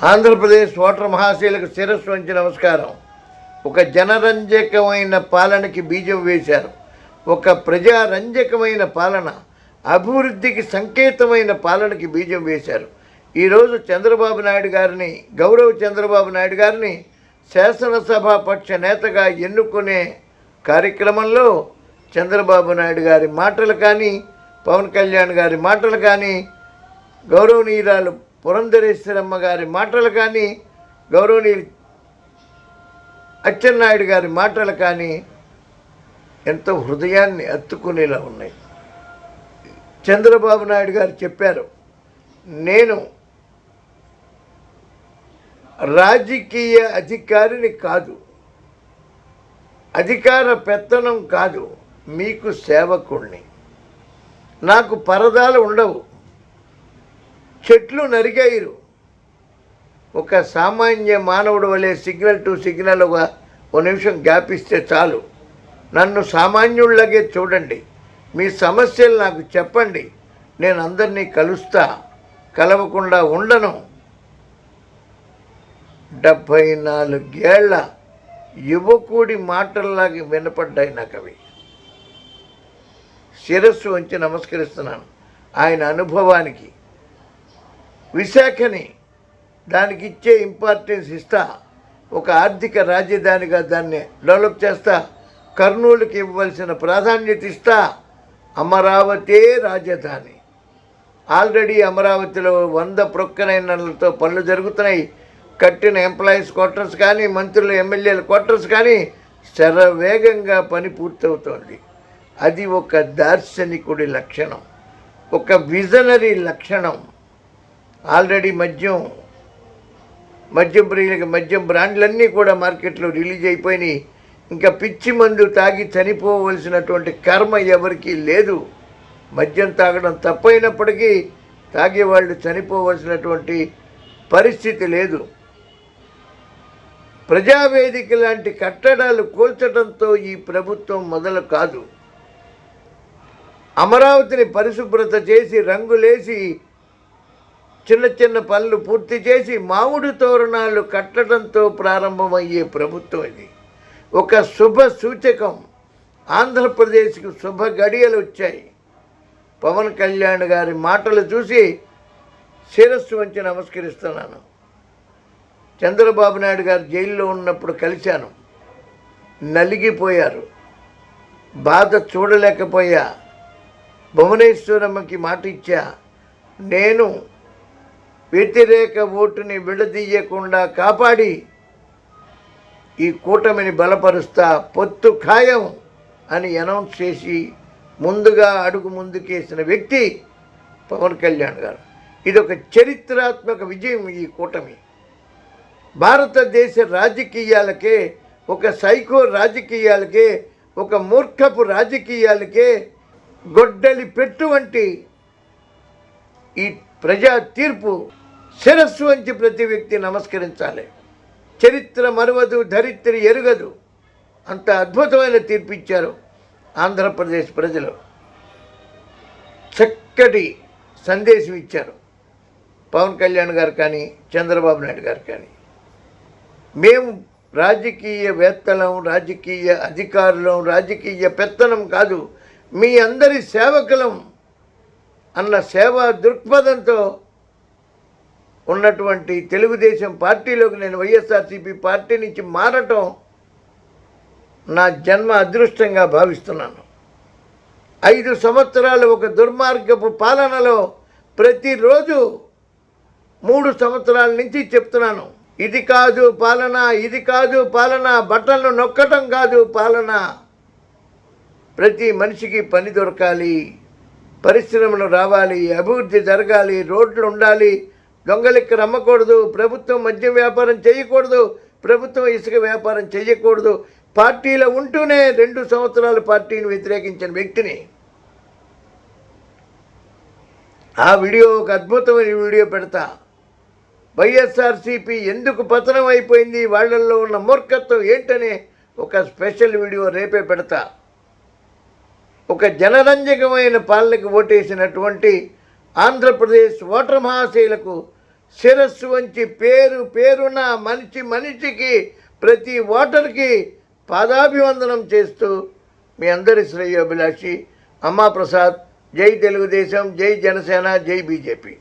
Andhra Pradesh voter మహాశీలకు శిరస్సు వంచి నమస్కారం. ఒక జనరంజకమైన పాలనకి బీజం వేశారు. ఒక ప్రజారంజకమైన పాలన అభివృద్ధికి సంకేతమైన పాలనకి బీజం వేశారు. ఈరోజు చంద్రబాబు నాయుడు గారిని గౌరవ చంద్రబాబు నాయుడు గారిని శాసనసభాపక్ష నేతగా ఎన్నుకునే కార్యక్రమంలో చంద్రబాబు నాయుడు గారి మాటలు కానీ పవన్ కళ్యాణ్ గారి మాటలు కానీ గౌరవనీయురాలు పురంధరేశ్వరమ్మ గారి మాటలు కానీ గౌరవనీయులు అచ్చెన్నాయుడు గారి మాటలు కానీ ఎంతో హృదయాన్ని అత్తుకునేలా ఉన్నాయి. చంద్రబాబు నాయుడు గారు చెప్పారు నేను రాజకీయ అధికారిని కాదు అధికార పెత్తనం కాదు మీకు సేవకుణ్ణి. నాకు పరదాలు ఉండవు. చెట్లు నరిగాయిరు ఒక సామాన్య మానవుడు వలె సిగ్నల్ టు సిగ్నల్ ఒక ఓ నిమిషం గ్యాప్ ఇస్తే చాలు. నన్ను సామాన్యుళ్ళగే చూడండి. మీ సమస్యలు నాకు చెప్పండి. నేను అందరినీ కలుస్తా. కలవకుండా ఉండను. డెబ్భై నాలుగేళ్ళ యువకుడి మాటల్లాగా వినపడ్డాయి నాకు అవి. శిరస్సు వంచి నమస్కరిస్తున్నాను. ఆయన అనుభవానికి విశాఖని దానికి ఇచ్చే ఇంపార్టెన్స్ ఇస్తా ఒక ఆర్థిక రాజధానిగా దాన్ని డెవలప్ చేస్తా కర్నూలుకి ఇవ్వాల్సిన ప్రాధాన్యత ఇస్తా అమరావతే రాజధాని. ఆల్రెడీ అమరావతిలో వంద ప్రొక్కనైనలతో పనులు జరుగుతున్నాయి. కట్టిన ఎంప్లాయీస్ క్వార్టర్స్ కానీ మంత్రులు ఎమ్మెల్యేల క్వార్టర్స్ కానీ శరవేగంగా పని పూర్తవుతోంది. అది ఒక దార్శనికుడి లక్షణం. ఒక విజనరీ లక్షణం. ఆల్రెడీ మద్యం మద్యం ప్రియులకి మద్యం బ్రాండ్లన్నీ కూడా మార్కెట్లో రిలీజ్ అయిపోయినాయి. ఇంకా పిచ్చి మందు తాగి చనిపోవలసినటువంటి కర్మ ఎవరికీ లేదు. మద్యం తాగడం తప్పైనప్పటికీ తాగేవాళ్ళు చనిపోవలసినటువంటి పరిస్థితి లేదు. ప్రజావేదిక లాంటి కట్టడాలు కూల్చడంతో ఈ ప్రభుత్వం మొదలు కాదు. అమరావతిని పరిశుభ్రత చేసి రంగులేసి చిన్న చిన్న పనులు పూర్తి చేసి మామిడి తోరణాలు కట్టడంతో ప్రారంభమయ్యే ప్రభుత్వం ఇది. ఒక శుభ సూచకం. ఆంధ్రప్రదేశ్కు శుభ గడియలు వచ్చాయి. పవన్ కళ్యాణ్ గారి మాటలు చూసి శిరస్సు వంచి నమస్కరిస్తున్నాను. చంద్రబాబు నాయుడు గారు జైల్లో ఉన్నప్పుడు కలిశాను. నలిగిపోయారు. బాధ చూడలేకపోయా. భువనేశ్వరమ్మకి మాట ఇచ్చా నేను వ్యతిరేక ఓటుని విడదీయకుండా కాపాడి ఈ కూటమిని బలపరుస్తా పొత్తు ఖాయం అని అనౌన్స్ చేసి ముందుగా అడుగు ముందుకేసిన వ్యక్తి పవన్ కళ్యాణ్ గారు. ఇది ఒక చరిత్రాత్మక విజయం ఈ కూటమి. భారతదేశ రాజకీయాలకే ఒక సైకో రాజకీయాలకే ఒక మూర్ఖపు రాజకీయాలకే గొడ్డలి పెట్టు వంటి ఈ ప్రజా తీర్పు శిరస్సు వంచి ప్రతి వ్యక్తి నమస్కరించాలి. చరిత్ర మరువదు ధరిత్రి ఎరుగదు అంత అద్భుతమైన తీర్పు ఇచ్చారు ఆంధ్రప్రదేశ్ ప్రజలు. చక్కటి సందేశం ఇచ్చారు. పవన్ కళ్యాణ్ గారు కానీ చంద్రబాబు నాయుడు గారు కానీ. మేము రాజకీయవేత్తలం రాజకీయ అధికారులం రాజకీయ పెత్తనం కాదు మీ అందరి సేవకులం అన్న సేవా దృక్పథంతో ఉన్నటువంటి తెలుగుదేశం పార్టీలోకి నేను వైఎస్ఆర్సీపీ పార్టీ నుంచి మారటం నా జన్మ అదృష్టంగా భావిస్తున్నాను. ఐదు సంవత్సరాలు ఒక దుర్మార్గపు పాలనలో ప్రతిరోజు మూడు సంవత్సరాల నుంచి చెప్తున్నాను. ఇది కాదు పాలన ఇది కాదు పాలన బట్టలను నొక్కటం కాదు పాలన. ప్రతి మనిషికి పని దొరకాలి పరిశ్రమలు రావాలి అభివృద్ధి జరగాలి రోడ్లు ఉండాలి దొంగలెక్కలు రమ్మకూడదు ప్రభుత్వం మద్యం వ్యాపారం చేయకూడదు ప్రభుత్వం ఇసుక వ్యాపారం చేయకూడదు. పార్టీలో ఉంటూనే రెండు సంవత్సరాల పార్టీని వ్యతిరేకించిన వ్యక్తిని. ఆ వీడియో ఒక అద్భుతమైన వీడియో పెడతా. వైఎస్ఆర్సీపీ ఎందుకు పతనం అయిపోయింది వాళ్ళల్లో ఉన్న మూర్ఖత్వం ఏంటనే ఒక స్పెషల్ వీడియో రేపే పెడతా. ఒక జనరంజకమైన పాలనకు ఓటేసినటువంటి ఆంధ్రప్రదేశ్ ఓటర్ మహాశైలకు శిరస్సు వంచి పేరు పేరున మనిషి మనిషికి ప్రతి ఓటర్కి పాదాభివందనం చేస్తూ మీ అందరి శ్రేయోభిలాషి. అమ్మా ప్రసాద్ జై తెలుగుదేశం జై జనసేన జై బీజేపీ.